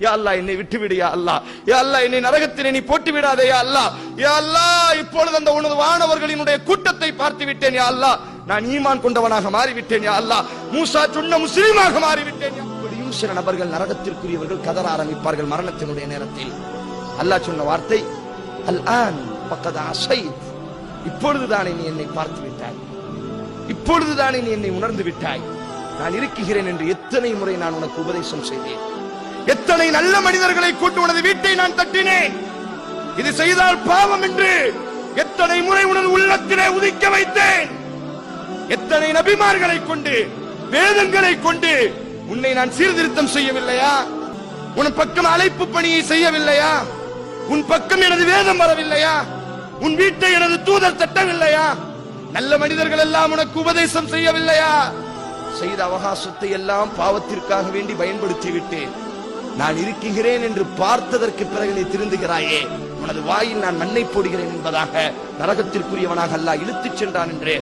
யா அல்லா என்னை விட்டுவிடு யா அல்லாஹ். யா அல்லா என்னை நரகத்திலே நீ போட்டு விடாதே யா அல்லாஹ். யா அல்லா இப்பொழுது அந்த உனது வானவர்களினுடைய கூட்டத்தை பார்த்து விட்டேன் யா அல்லா நான் ஈமான் கொண்டவனாக மாறிவிட்டேன் யா அல்லாஹ். மூசா சொன்ன முஸ்லீமாக மாறிவிட்டேன் இப்படியும் சில நபர்கள் நரகத்திற்குரியவர்கள் கதற ஆரம்பிப்பார்கள் மரணத்தினுடைய நேரத்தில். அல்லாஹ் சொன்ன வார்த்தை அல் ஆன் பக்கதா அசைத். இப்பொழுதுதானே நீ என்னை பார்த்து விட்டாய் இப்பொழுதுதானே நீ என்னை உணர்ந்து விட்டாய் நான் இருக்குகிறேன் என்று எத்தனை முறை நான் உனக்கு உபதேசம் செய்தேன். எத்தனை நல்ல மனிதர்களை கொண்டு உனது வீட்டை நான் தட்டினேன். இது செய்தால் பாவம் என்று எத்தனை முறை உனது உள்ளத்திலே உதிக்க வைத்தேன். எத்தனை நபிமார்களை கொண்டு வேதங்களை கொண்டு உன்னை நான் சீர்திருத்தம் செய்யவில்லையா? உன் பக்கம் அழைப்பு பணியை செய்யவில்லையா? உன் பக்கம் எனது வேதம் வரவில்லையா? உன் வீட்டை எனது தூதர் தட்டவில்லையா? நல்ல மனிதர்கள் எல்லாம் உனக்கு உபதேசம் செய்யவில்லையா? செய்த அவகாசத்தை எல்லாம் பாவத்திற்காக வேண்டி பயன்படுத்தி விட்டேன் நான் இருக்குகிறேன் என்று பார்த்ததற்கு பிறகு நீ திருந்துகிறாயே. உனது வாயில் நான் மண்ணை போடுகிறேன் என்பதாக நரகத்திற்குரியவனாக அல்லாஹ் இழுத்துச் சென்றான் என்று